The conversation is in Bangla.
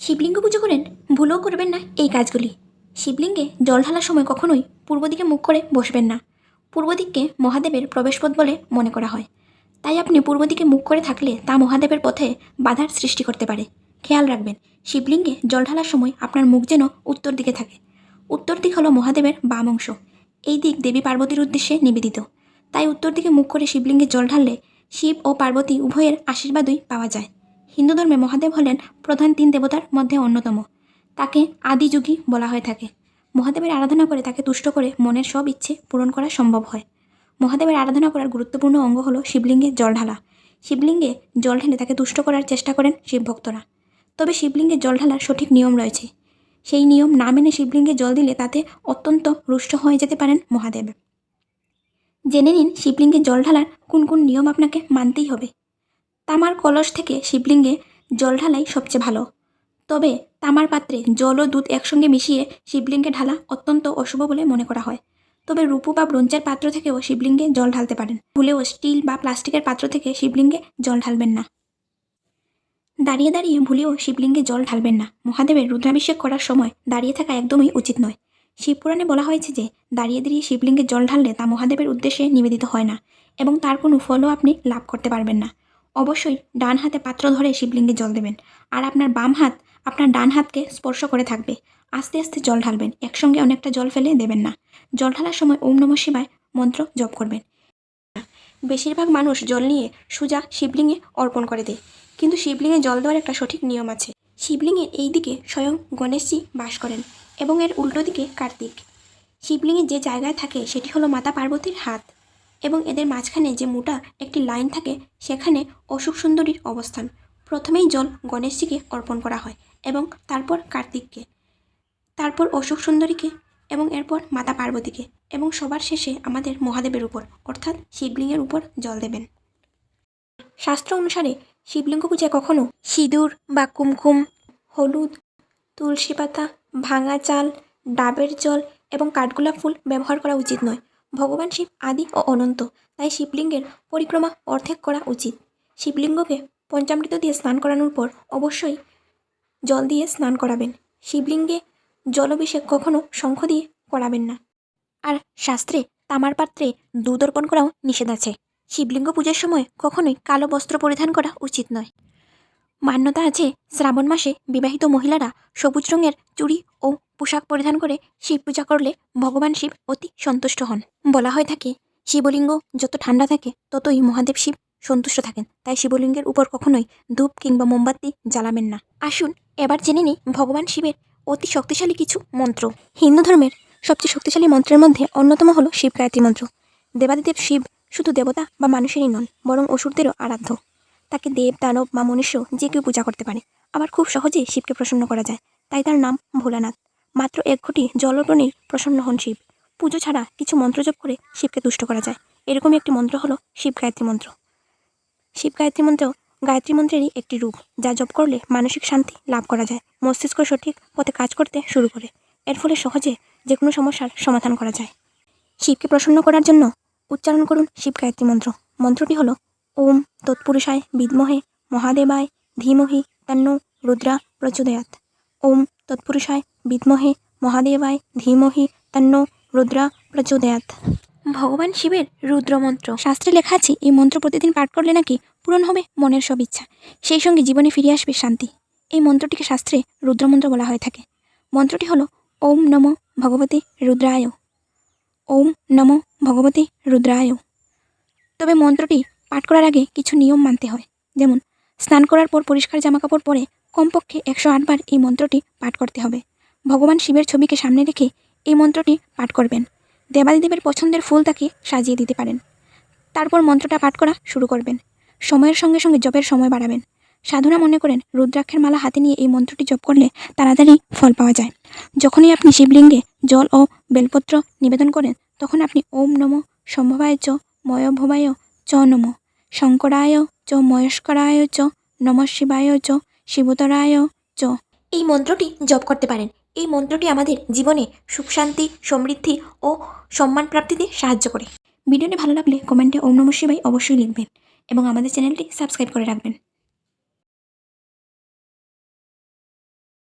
শিবলিঙ্গ পুজো করেন, ভুলও করবেন না এই কাজগুলি। শিবলিঙ্গে জল ঢালার সময় কখনোই পূর্ব দিকে মুখ করে বসবেন না। পূর্ব দিককে মহাদেবের প্রবেশপথ বলে মনে করা হয়। তাই আপনি পূর্ব দিকে মুখ করে থাকলে তা মহাদেবের পথে বাধার সৃষ্টি করতে পারে। খেয়াল রাখবেন, শিবলিঙ্গে জল ঢালার সময় আপনার মুখ যেন উত্তর দিকে থাকে। উত্তর দিক হলো মহাদেবের বাম অংশ। এই দিক দেবী পার্বতীর উদ্দেশ্যে নিবেদিত। তাই উত্তর দিকে মুখ করে শিবলিঙ্গে জল ঢাললে শিব ও পার্বতী উভয়ের আশীর্বাদই পাওয়া যায়। হিন্দু ধর্মে মহাদেব হলেন প্রধান তিন দেবতার মধ্যে অন্যতম। তাকে আদিযুগী বলা হয়ে থাকে। মহাদেবের আরাধনা করে তাকে তুষ্ট করে মনের সব ইচ্ছে পূরণ করা সম্ভব হয়। মহাদেবের আরাধনা করার গুরুত্বপূর্ণ অঙ্গ হলো শিবলিঙ্গে জল ঢালা। শিবলিঙ্গে জল ঢেলে তাকে তুষ্ট করার চেষ্টা করেন শিবভক্তরা। তবে শিবলিঙ্গে জল ঢালার সঠিক নিয়ম রয়েছে। সেই নিয়ম না মেনে শিবলিঙ্গে জল দিলে তাতে অত্যন্ত রুষ্ট হয়ে যেতে পারেন মহাদেব। জেনে নিন শিবলিঙ্গে জল ঢালার কোন কোন নিয়ম আপনাকে মানতেই হবে। তামার কলস থেকে শিবলিঙ্গে জল ঢালাই সবচেয়ে ভালো। তবে তামার পাত্রে জল ও দুধ একসঙ্গে মিশিয়ে শিবলিঙ্গে ঢালা অত্যন্ত অশুভ বলে মনে করা হয়। তবে রূপো বা ব্রোঞ্জের পাত্র থেকেও শিবলিঙ্গে জল ঢালতে পারেন। ভুলেও স্টিল বা প্লাস্টিকের পাত্র থেকে শিবলিঙ্গে জল ঢালবেন না। দাঁড়িয়ে দাঁড়িয়ে ভুলেও শিবলিঙ্গে জল ঢালবেন না। মহাদেবের রুদ্রাভিষেক করার সময় দাঁড়িয়ে থাকা একদমই উচিত নয়। শিবপুরাণে বলা হয়েছে যে, দাঁড়িয়ে দাঁড়িয়ে শিবলিঙ্গে জল ঢাললে তা মহাদেবের উদ্দেশ্যে নিবেদিত হয় না এবং তার কোনো ফলও আপনি লাভ করতে পারবেন না। অবশ্যই ডান হাতে পাত্র ধরে শিবলিঙ্গে জল দেবেন। আর আপনার বাম হাত আপনার ডান হাতকে স্পর্শ করে থাকবে। আস্তে আস্তে জল ঢালবেন। একসঙ্গে অনেকটা জল ফেলে দেবেন না। জল ঢালার সময় ওম নমঃ শিবায় মন্ত্র জপ করবেন। বেশিরভাগ মানুষ জল নিয়ে সোজা শিবলিঙ্গে অর্পণ করে দেয়। কিন্তু শিবলিঙ্গে জল দেওয়ার একটা সঠিক নিয়ম আছে। শিবলিঙ্গের এই দিকে স্বয়ং গণেশজি বাস করেন এবং এর উল্টো দিকে কার্তিক। শিবলিঙ্গে যে জায়গায় থাকে সেটি হলো মাতা পার্বতীর হাত। এবং এদের মাঝখানে যে মোটা একটি লাইন থাকে, সেখানে অশোক সুন্দরীর অবস্থান। প্রথমেই জল গণেশজিকে অর্পণ করা হয় এবং তারপর কার্তিককে, তারপর অশোক সুন্দরীকে এবং এরপর মাতা পার্বতীকে এবং সবার শেষে আমাদের মহাদেবের উপর, অর্থাৎ শিবলিঙ্গের উপর জল দেবেন। শাস্ত্র অনুসারে শিবলিঙ্গ পূজায় কখনো সিঁদুর বা কুমকুম, হলুদ, তুলসী পাতা, ভাঙা চাল, ডাবের জল এবং কাঠগোলাপ ফুল ব্যবহার করা উচিত নয়। ভগবান শিব আদি ও অনন্ত, তাই শিবলিঙ্গের পরিক্রমা অর্ধেক করা উচিত। শিবলিঙ্গকে পঞ্চামৃত দিয়ে স্নান করানোর পর অবশ্যই জল দিয়ে স্নান করাবেন। শিবলিঙ্গে জলাভিষেক কখনো শঙ্খ দিয়ে করাবেন না। আর শাস্ত্রে তামার পাত্রে দুধ অর্পণ করাও নিষেধ আছে শিবলিঙ্গ পূজার সময় কখনোই কালো বস্ত্র পরিধান করা উচিত নয়। মান্যতা আছে, শ্রাবণ মাসে বিবাহিত মহিলারা সবুজ রঙের চুড়ি ও পোশাক পরিধান করে শিব পূজা করলে ভগবান শিব অতি সন্তুষ্ট হন। বলা হয়ে থাকে, শিবলিঙ্গ যত ঠান্ডা থাকে, ততই মহাদেব শিব সন্তুষ্ট থাকেন। তাই শিবলিঙ্গের উপর কখনোই ধূপ কিংবা মোমবাতি জ্বালাবেন না। আসুন, এবার জেনে নিই ভগবান শিবের অতি শক্তিশালী কিছু মন্ত্র। হিন্দু ধর্মের সবচেয়ে শক্তিশালী মন্ত্রের মধ্যে অন্যতম হলো শিব গায়ত্রী মন্ত্র। দেবাদিদেব শিব শুধু দেবতা বা মানুষেরই নন, বরং অসুরদেরও আরাধ্য। তাকে দেব, দানব বা মনুষ্য যে কেউ পূজা করতে পারে। আবার খুব সহজেই শিবকে প্রসন্ন করা যায়। তাই তার নাম ভোলানাথ। মাত্র এক ঘটি জলটনেই প্রসন্ন হন শিব। পুজো ছাড়া কিছু মন্ত্র জপ করে শিবকে তুষ্ট করা যায়। এরকমই একটি মন্ত্র হলো শিব গায়ত্রী মন্ত্র। শিব গায়ত্রী মন্ত্র গায়ত্রী মন্ত্রেরই একটি রূপ, যা জপ করলে মানসিক শান্তি লাভ করা যায়, মস্তিষ্ক সঠিক পথে কাজ করতে শুরু করে। এর ফলে সহজে যে কোনো সমস্যার সমাধান করা যায়। শিবকে প্রসন্ন করার জন্য উচ্চারণ করুন শিব গায়ত্রী মন্ত্র। মন্ত্রটি হলো ওম তৎপুরুষায় বিদ্মহে, মহাদেবায় ধীমহি, তন্ন, রুদ্রা, প্রচোদয়াত। ওম তৎপুরুষায় বিদ্মহে, মহাদেবায় ধীমহি, তন্ন, রুদ্রা, প্রচোদয়াত। ভগবান শিবের রুদ্রমন্ত্র। শাস্ত্রে লেখা আছে, এই মন্ত্র প্রতিদিন পাঠ করলে নাকি পূরণ হবে মনের সব ইচ্ছা। সেই সঙ্গে জীবনে ফিরে আসবে শান্তি। এই মন্ত্রটিকে শাস্ত্রে রুদ্রমন্ত্র বলা হয়ে থাকে। মন্ত্রটি হলো, ওম নম ভগবতী রুদ্রায়। ওম নম ভগবতী রুদ্রায়। তবে মন্ত্রটি পাঠ করার আগে কিছু নিয়ম মানতে হয়। যেমন, স্নান করার পর পরিষ্কার জামাকাপড় পরে কমপক্ষে একশো আটবার এই মন্ত্রটি পাঠ করতে হবে। ভগবান শিবের ছবিকে সামনে রেখে এই মন্ত্রটি পাঠ করবেন। দেবাদিদেবের পছন্দের ফুল তাকে সাজিয়ে দিতে পারেন। তারপর মন্ত্রটা পাঠ করা শুরু করবেন। সময়ের সঙ্গে সঙ্গে জপের সময় বাড়াবেন। সাধুরা মনে করেন, রুদ্রাক্ষের মালা হাতে নিয়ে এই মন্ত্রটি জপ করলে তাড়াতাড়ি ফল পাওয়া যায়। যখনই আপনি শিবলিঙ্গে জল ও বেলপত্র নিবেদন করেন, তখন আপনি ওম নম সম্ভবায় চ ময়ভবায় চ নম। শঙ্করায় চ ময়স্করায় চ নম শিবায় চ শিবতরায় চ। এই মন্ত্রটি জপ করতে পারেন। এই মন্ত্রটি আমাদের জীবনে সুখ শান্তি সমৃদ্ধি ও সম্মান প্রাপ্তিতে সাহায্য করে। ভিডিওটি ভালো লাগলে কমেন্টে ওম নম শিবাই অবশ্যই লিখবেন এবং আমাদের চ্যানেলটি সাবস্ক্রাইব করে রাখবেন।